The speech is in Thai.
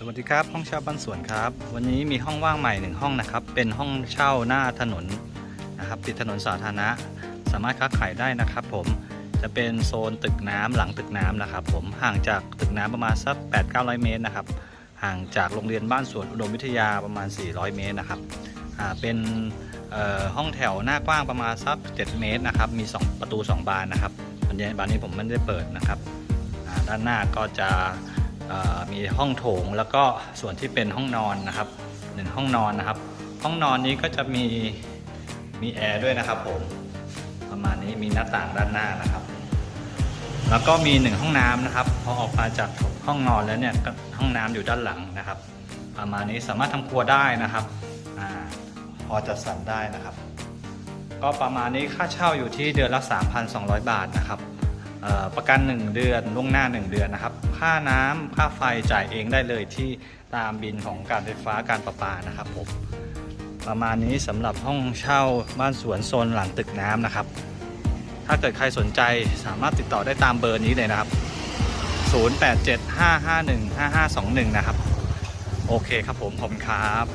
สวัสดีครับ ห้องเช่าบ้านสวนครับ วันนี้มีห้องว่างใหม่หนึ่งห้องนะครับ เป็นห้องเช่าหน้าถนนนะครับติดถนนสาธารณะ สามารถค้าขายได้นะครับ ผมจะเป็นโซนตึกน้ำหลังตึกน้ำนะครับ ผมห่างจากตึกน้ำประมาณสัก8 9 0 0 เมตรนะครับ ห่างจากโรงเรียนบ้านสวนอุดมวิทยาประมาณ 400 เมตรนะครับเป็นห้องแถวหน้ากว้างประมาณสัก7เมตรนะครับ มี 2 ประตู 2 บานนะครับอันนี้บานนี้ผมไม่ได้เปิดนะครับด้านหน้าก็จะ มีห้องโถงแล้วก็ส่วนที่เป็นห้องนอนนะครับหนึ่งห้องนอนนะครับ ห้องนอนนี้ก็จะมีมีแอร์ด้วยนะครับผมประมาณนี้มีหน้าต่างด้านหน้านะครับ แล้วก็มีหนึ่งห้องน้ำนะครับพอออกมาจากห้องนอนแล้วเนี่ยห้องน้ำอยู่ด้านหลังนะครับ ประมาณนี้สามารถทำครัวได้นะครับอพอจัดสรรได้นะครับ ก็ประมาณนี้ค่าเช่าอยู่ที่เดือนละ 3,200 บาทนะครับ ประกัน 1 เดือนล่วงหน้า 1 เดือนนะครับ ค่าน้ำค่าไฟจ่ายเองได้เลยที่ตามบินของการไฟฟ้าการประปานะครับผมประมาณนี้สำหรับห้องเช่าบ้านสวนโซนหลังตึกน้ำนะครับ ถ้าเกิดใครสนใจสามารถติดต่อได้ตามเบอร์นี้เลยนะครับ 0875515521 นะครับ โอเคครับผมผมครับ